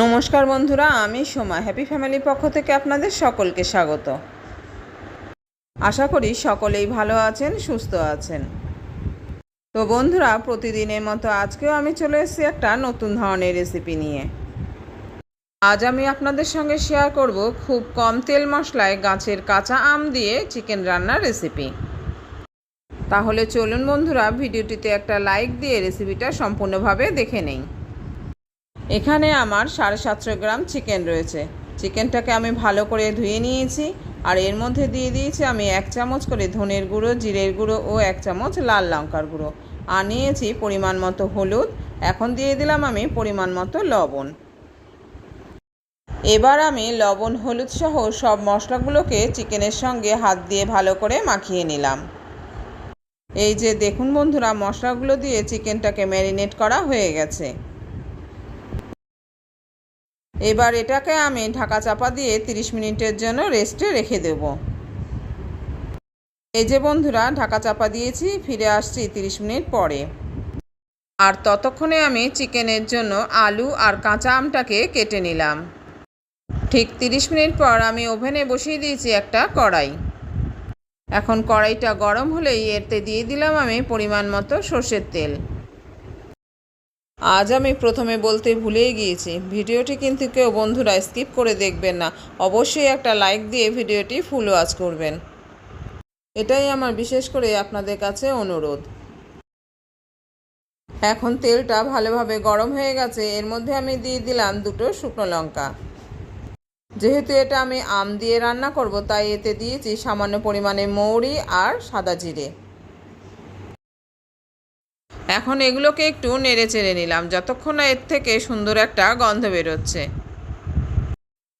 নমস্কার বন্ধুরা, আমি সোমা। হ্যাপি ফ্যামিলির পক্ষ থেকে আপনাদের সকলকে স্বাগত। আশা করি সকলেই ভালো আছেন, সুস্থ আছেন। তো বন্ধুরা, প্রতিদিনের মতো আজকেও আমি চলে এসেছি একটা নতুন ধরনের রেসিপি নিয়ে। আজ আমি আপনাদের সঙ্গে শেয়ার করব খুব কম তেল মশলায় গাছের কাঁচা আম দিয়ে চিকেন রান্নার রেসিপি তাহলে চলুন বন্ধুরা, ভিডিওটিতে একটা লাইক দিয়ে রেসিপিটা সম্পূর্ণভাবে দেখে নেই। এখানে আমার সাড়ে সাতশো গ্রাম চিকেন রয়েছে। চিকেনটাকে আমি ভালো করে ধুয়ে নিয়েছি, আর এর মধ্যে দিয়ে দিয়েছি আমি এক চামচ করে ধনের গুঁড়ো, জিরের গুঁড়ো ও এক চামচ লাল লঙ্কার গুঁড়ো। আর নিয়েছি পরিমাণ মতো হলুদ, এখন দিয়ে দিলাম আমি পরিমাণ মতো লবণ। এবার আমি লবণ, হলুদ সহ সব মশলাগুলোকে চিকেনের সঙ্গে হাত দিয়ে ভালো করে মাখিয়ে নিলাম। এই যে দেখুন বন্ধুরা, মশলাগুলো দিয়ে চিকেনটাকে ম্যারিনেট করা হয়ে গেছে। এবার এটাকে আমি ঢাকা চাপা দিয়ে 30 মিনিটের জন্য রেস্টে রেখে দেব। এই যে বন্ধুরা, ঢাকা চাপা দিয়েছি, ফিরে আসছি 30 মিনিট পরে। আর ততক্ষণে আমি চিকেনের জন্য আলু আর কাঁচা আমটাকে কেটে নিলাম। ঠিক 30 মিনিট পর আমি ওভেনে বসিয়ে দিয়েছি একটা কড়াই। এখন কড়াইটা গরম হলেই এতে দিয়ে দিলাম আমি পরিমাণ মতো সর্ষের তেল। আজ আমি প্রথমে বলতে ভুলেই গিয়েছি। ভিডিওটি কিন্তু কেউ বন্ধুরা স্কিপ করে দেখবেন না। অবশ্যই একটা লাইক দিয়ে ভিডিওটি ফুল ওয়াচ করবেন। এটাই আমার বিশেষ করে আপনাদের কাছে অনুরোধ। এখন তেলটা ভালোভাবে গরম হয়ে গেছে। এর মধ্যে আমি দিয়ে দিলাম দুটো শুকনো লঙ্কা। যেহেতু এটা আমি আম দিয়ে রান্না করব, তাই এতে দিয়েছি সামান্য পরিমাণে মৌরি আর সাদা জিরে। এখন এগুলোকে একটু নেড়ে চেড়ে নিলাম, যতক্ষণ না এর থেকে সুন্দর একটা গন্ধ বেরোচ্ছে।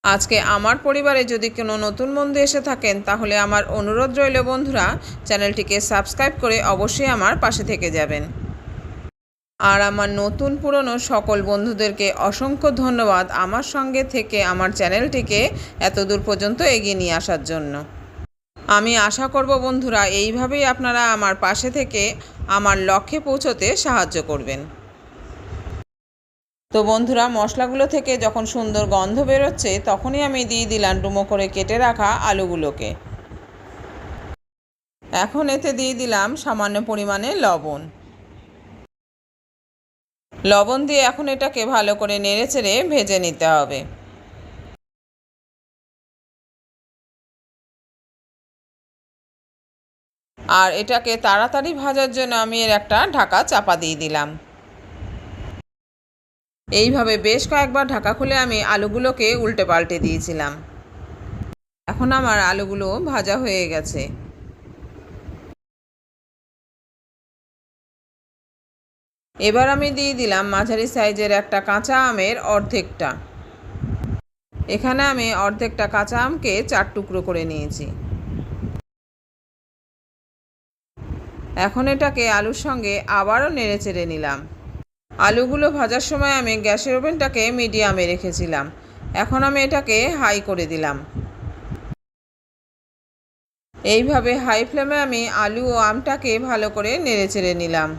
আজকে আমার পরিবারে যদি কোনো নতুন বন্ধু এসে থাকেন, তাহলে আমার অনুরোধ রইল বন্ধুরা, চ্যানেলটিকে সাবস্ক্রাইব করে অবশ্যই আমার পাশে থেকে যাবেন। আর আমার নতুন পুরনো সকল বন্ধুদেরকে অসংখ্য ধন্যবাদ আমার সঙ্গে থেকে আমার চ্যানেলটিকে এত দূর পর্যন্ত এগিয়ে নিয়ে আসার জন্য। আমি আশা করব বন্ধুরা, এইভাবেই আপনারা আমার পাশে থেকে আমার লক্ষ্যে পৌঁছতে সাহায্য করবেন। তো বন্ধুরা, মশলাগুলো থেকে যখন সুন্দর গন্ধ বেরোচ্ছে, তখনই আমি দিয়ে দিলাম ডুমো করে কেটে রাখা আলুগুলোকে। এখন এতে দিয়ে দিলাম সামান্য পরিমাণে লবণ। লবণ দিয়ে এখন এটাকে ভালো করে নেড়ে চেড়ে ভেজে নিতে হবে। আর এটাকে তাড়াতাড়ি ভাজার জন্য আমি এর একটা ঢাকা চাপা দিয়ে দিলাম। এইভাবে বেশ কয়েকবার ঢাকা খুলে আমি আলুগুলোকে উল্টে পাল্টে দিয়েছিলাম। এখন আমার আলুগুলো ভাজা হয়ে গেছে। এবার আমি দিয়ে দিলাম মাঝারি সাইজের একটা কাঁচা আমের অর্ধেকটা। এখানে আমি অর্ধেকটা কাঁচা আমকে চার টুকরো করে নিয়েছি। এখন এটাকে আলুর সঙ্গে আবারও নেড়ে চেড়ে নিলাম। আলুগুলো ভাজার সময় আমি গ্যাসের ওভেনটাকে মিডিয়ামে রেখেছিলাম। এখন আমি এটাকে হাই করে দিলাম। এইভাবে হাই ফ্লেমে আমি আলু ও আমটাকে ভালো করে নেড়ে চেড়ে নিলাম।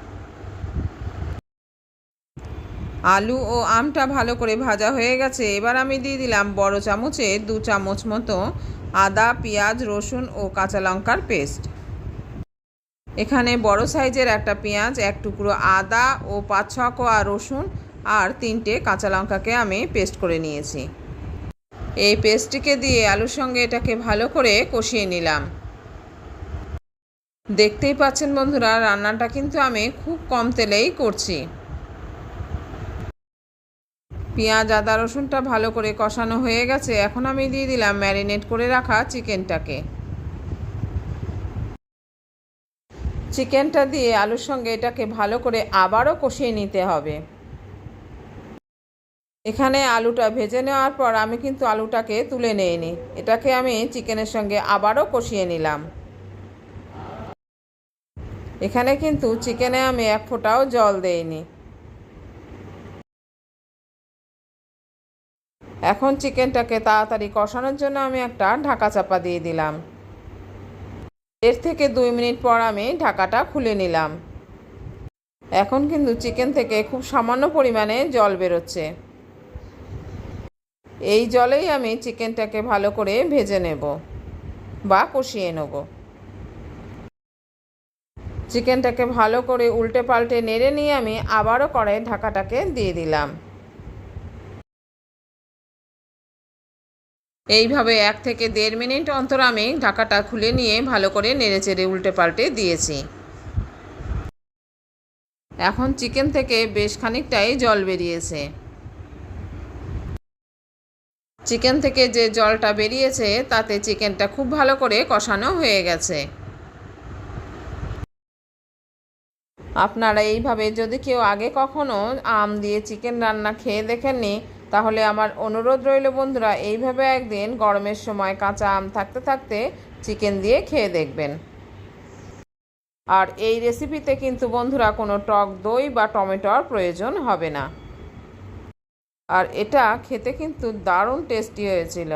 আলু ও আমটা ভালো করে ভাজা হয়ে গেছে। এবার আমি দিয়ে দিলাম বড় চামচে দু চামচ মতো আদা, পেঁয়াজ, রসুন ও কাঁচা লঙ্কার পেস্ট। এখানে বড় সাইজের একটা পেঁয়াজ, এক টুকরো আদা ও পাঁচ ছ কোয়া রসুন আর তিনটে কাঁচা লঙ্কাকে আমি পেস্ট করে নিয়েছি। এই পেস্টটিকে দিয়ে আলুর সঙ্গে এটাকে ভালো করে কষিয়ে নিলাম। দেখতেই পাচ্ছেন বন্ধুরা, রান্নাটা কিন্তু আমি খুব কম তেলেই করছি। পেঁয়াজ, আদা, রসুনটা ভালো করে কষানো হয়ে গেছে। এখন আমি দিয়ে দিলাম ম্যারিনেট করে রাখা চিকেনটাকে। চিকেনটা দিয়ে আলুর সঙ্গে এটাকে ভালো করে আবারও কষিয়ে নিতে হবে। এখানে আলুটা ভেজে নেওয়ার পর আমি কিন্তু আলুটাকে তুলে নিইনি। এটাকে আমি চিকেনের সঙ্গে আবারও কষিয়ে নিলাম। এখানে কিন্তু চিকেনে আমি এক ফোঁটাও জল দেইনি। এখন চিকেনটাকে তাড়াতাড়ি কষানোর জন্য আমি একটা ঢাকা চাপা দিয়ে দিলাম। এর থেকে দুই মিনিট পর আমি ঢাকাটা খুলে নিলাম। এখন কিন্তু চিকেন থেকে খুব সামান্য পরিমাণে জল বেরোচ্ছে। এই জলেই আমি চিকেনটাকে ভালো করে ভেজে নেব বা কষিয়ে নেব। চিকেনটাকে ভালো করে উল্টে পাল্টে নেড়ে নিয়ে আমি আবারও কড়াই ঢাকাটাকে দিয়ে দিলাম। এইভাবে এক থেকে দেড় মিনিট অন্তর আমি ঢাকাটা খুলে নিয়ে ভালো করে নেড়ে চেড়ে উল্টে পাল্টে দিয়েছি। এখন চিকেন থেকে বেশ খানিকটাই জল বেরিয়েছে। চিকেন থেকে যে জলটা বেরিয়েছে, তাতে চিকেনটা খুব ভালো করে কষানো হয়ে গেছে। আপনারা এইভাবে যদি কেউ আগে কখনো আম দিয়ে চিকেন রান্না খেয়ে দেখেননি তাহলে আমার অনুরোধ রইল বন্ধুরা, এইভাবে একদিন গরমের সময় কাঁচা আম থাকতে থাকতে চিকেন দিয়ে খেয়ে দেখবেন। আর এই রেসিপিতে কিন্তু বন্ধুরা কোনো টক দই বা টমেটোর প্রয়োজন হবে না। আর এটা খেতে কিন্তু দারুণ টেস্টি হয়েছিল।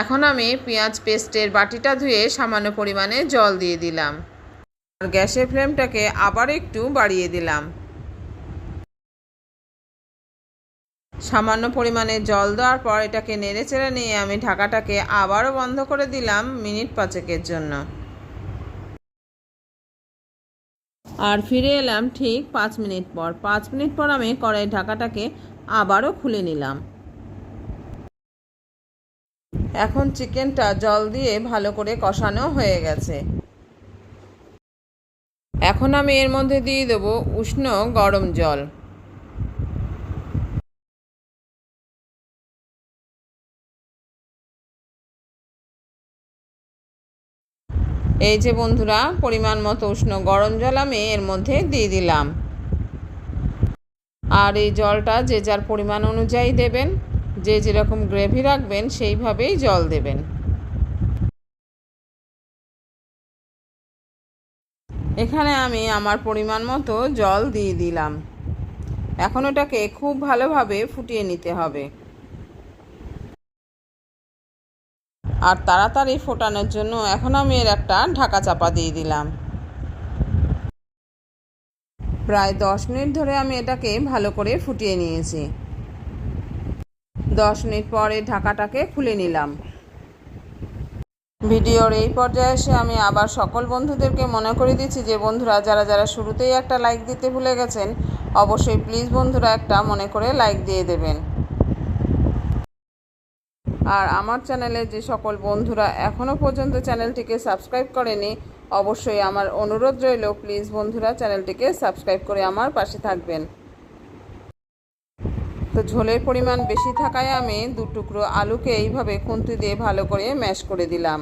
এখন আমি পেঁয়াজ পেস্টের বাটিটা ধুয়ে সামান্য পরিমাণে জল দিয়ে দিলাম। আর গ্যাসের ফ্লেমটাকে আবার একটু বাড়িয়ে দিলাম। সামান্য পরিমাণে জল দেওয়ার পর এটাকে নেড়ে চেড়ে নিয়ে আমি ঢাকাটাকে আবারও বন্ধ করে দিলাম মিনিট পাঁচেকের জন্য। আর ফিরে এলাম ঠিক পাঁচ মিনিট পর। পাঁচ মিনিট পর আমি কড়াই ঢাকাটাকে আবারও খুলে নিলাম। এখন চিকেনটা জল দিয়ে ভালো করে কষানো হয়ে গেছে। এখন আমি এর মধ্যে দিয়ে দেবো উষ্ণ গরম জল। এই যে বন্ধুরা, পরিমাণ মতো উষ্ণ গরম জল আমি এর মধ্যে দিয়ে দিলাম। আর এই জলটা যে যার পরিমাণ অনুযায়ী দেবেন, যে যেরকম গ্রেভি রাখবেন, সেইভাবেই জল দেবেন। এখানে আমি আমার পরিমাণ মতো জল দিয়ে দিলাম। এখন ওটাকে খুব ভালোভাবে ফুটিয়ে নিতে হবে। আর তাড়াতাড়ি ফোটানোর জন্য এখন আমি এর একটা ঢাকা চাপা দিয়ে দিলাম। প্রায় দশ মিনিট ধরে আমি এটাকে ভালো করে ফুটিয়ে নিয়েছি। দশ মিনিট পরে ঢাকাটাকে খুলে নিলাম। ভিডিওর এই পর্যায়ে এসে আমি আবার সকল বন্ধুদেরকে মনে করে দিচ্ছি যে, বন্ধুরা, যারা যারা শুরুতেই একটা লাইক দিতে ভুলে গেছেন, অবশ্যই প্লিজ বন্ধুরা একটা মনে করে লাইক দিয়ে দেবেন। আর আমার চ্যানেলে যে সকল বন্ধুরা এখনও পর্যন্ত চ্যানেলটিকে সাবস্ক্রাইব করেনি, অবশ্যই আমার অনুরোধ রইল, প্লিজ বন্ধুরা চ্যানেলটিকে সাবস্ক্রাইব করে আমার পাশে থাকবেন। তো ঝোলের পরিমাণ বেশি থাকায় আমি দু টুকরো আলুকে এইভাবে খুন্তি দিয়ে ভালো করে ম্যাশ করে দিলাম।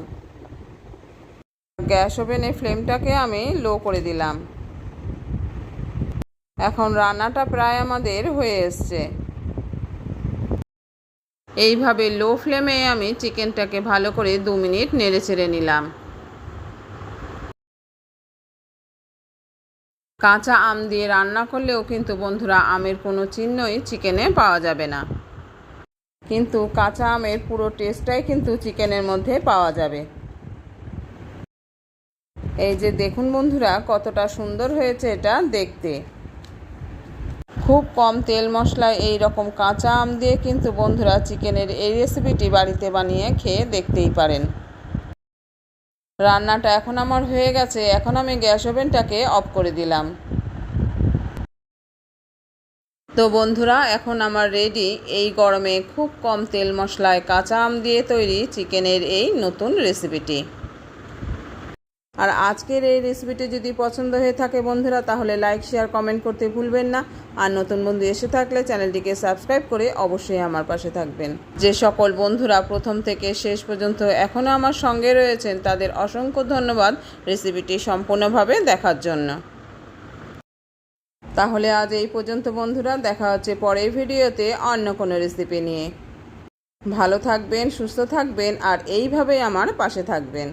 গ্যাস ওভেনে ফ্লেমটাকে আমি লো করে দিলাম। এখন রান্নাটা প্রায় আমাদের হয়ে এসছে। এইভাবে লো ফ্লেমে আমি চিকেনটাকে ভালো করে দু মিনিট নেড়ে চেড়ে নিলাম। কাঁচা আম দিয়ে রান্না করলেও কিন্তু বন্ধুরা আমের কোনো চিহ্নই চিকেনে পাওয়া যাবে না। কিন্তু কাঁচা আমের পুরো টেস্টটাই কিন্তু চিকেনের মধ্যে পাওয়া যাবে। এই যে দেখুন বন্ধুরা, কতটা সুন্দর হয়েছে এটা দেখতে। খুব কম তেল মশলায় এই রকম কাঁচা আম দিয়ে কিন্তু বন্ধুরা চিকেনের এই রেসিপিটি বাড়িতে বানিয়ে খেয়ে দেখতেই পারেন। রান্নাটা এখন আমার হয়ে গেছে, এখন আমি গ্যাস ওভেনটাকে অফ করে দিলাম। তো বন্ধুরা, এখন আমার রেডি এই গরমে খুব কম তেল মশলায় কাঁচা আম দিয়ে তৈরি চিকেনের এই নতুন রেসিপিটি আর আজকের এই রেসিপিটি যদি পছন্দ হয়ে থাকে বন্ধুরা, তাহলে লাইক শেয়ার কমেন্ট করতে ভুলবেন না। আর নতুন বন্ধু এসে থাকলে চ্যানেলটিকে সাবস্ক্রাইব করে অবশ্যই আমার পাশে থাকবেন। যে সকল বন্ধুরা প্রথম থেকে শেষ পর্যন্ত এখনও আমার সঙ্গে রয়েছেন, তাদের অসংখ্য ধন্যবাদ রেসিপিটি সম্পূর্ণভাবে দেখার জন্য। তাহলে আজ এই পর্যন্ত বন্ধুরা, দেখা হচ্ছে পরের ভিডিওতে অন্য কোনো রেসিপি নিয়ে। ভালো থাকবেন, সুস্থ থাকবেন, আর এইভাবেই আমার পাশে থাকবেন।